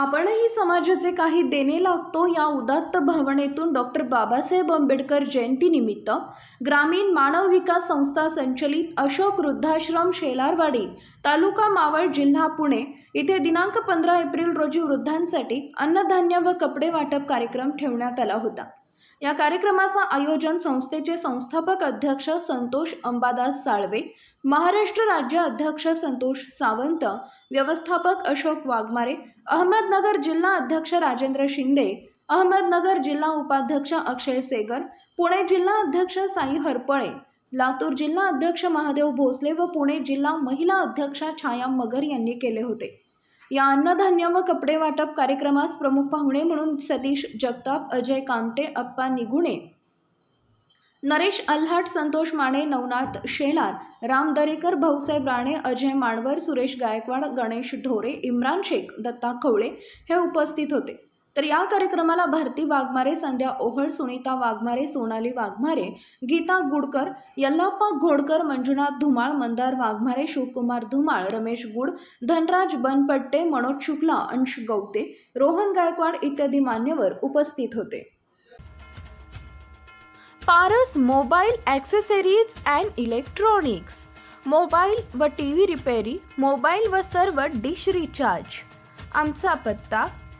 आपणही समाजाचे काही देणे लागतो या उदात्त भावनेतून डॉक्टर बाबासाहेब आंबेडकर जयंतीनिमित्त ग्रामीण मानव विकास संस्था संचलित अशोक वृद्धाश्रम शेलारवाडी तालुका मावळ जिल्हा पुणे इथे दिनांक पंधरा एप्रिल रोजी वृद्धांसाठी अन्नधान्य व कपडे वाटप कार्यक्रम ठेवण्यात आला होता. या कार्यक्रमाचं आयोजन संस्थेचे संस्थापक अध्यक्ष संतोष अंबादास साळवे महाराष्ट्र राज्य अध्यक्ष संतोष सावंत व्यवस्थापक अशोक वाघमारे अहमदनगर जिल्हा अध्यक्ष राजेंद्र शिंदे अहमदनगर जिल्हा उपाध्यक्ष अक्षय सेगर पुणे जिल्हा अध्यक्ष साई हरपळे लातूर जिल्हा अध्यक्ष महादेव भोसले व पुणे जिल्हा महिला अध्यक्षा छाया मगर यांनी केले होते. या अन्नधान्य व कपडे वाटप कार्यक्रमास प्रमुख पाहुणे म्हणून सतीश जगताप अजय कामटे अप्पा निगुणे. नरेश अल्हाट संतोष माने नवनाथ शेलार राम दरेकर भाऊसाहेब राणे अजय माणवर सुरेश गायकवाड गणेश ढोरे इम्रान शेख दत्ता खवळे हे उपस्थित होते. तर या कार्यक्रमाला भारती वाघमारे संध्या ओहळ सुनीता वाघमारे सोनाली वाघमारे गीता गुडकर यल्लाप्पा घोडकर मंजुनाथ धुमाळ मंदार वाघमारे शिवकुमार धुमाळ रमेश गुड धनराज बनपट्टे मनोज शुक्ला अंश गवते रोहन गायकवाड इत्यादी मान्यवर उपस्थित होते. Paras mobile accessories and electronics. Mobile व टी व्ही रिपेरी मोबाईल व सर्व डिश रिचार्ज. आमचा पत्ता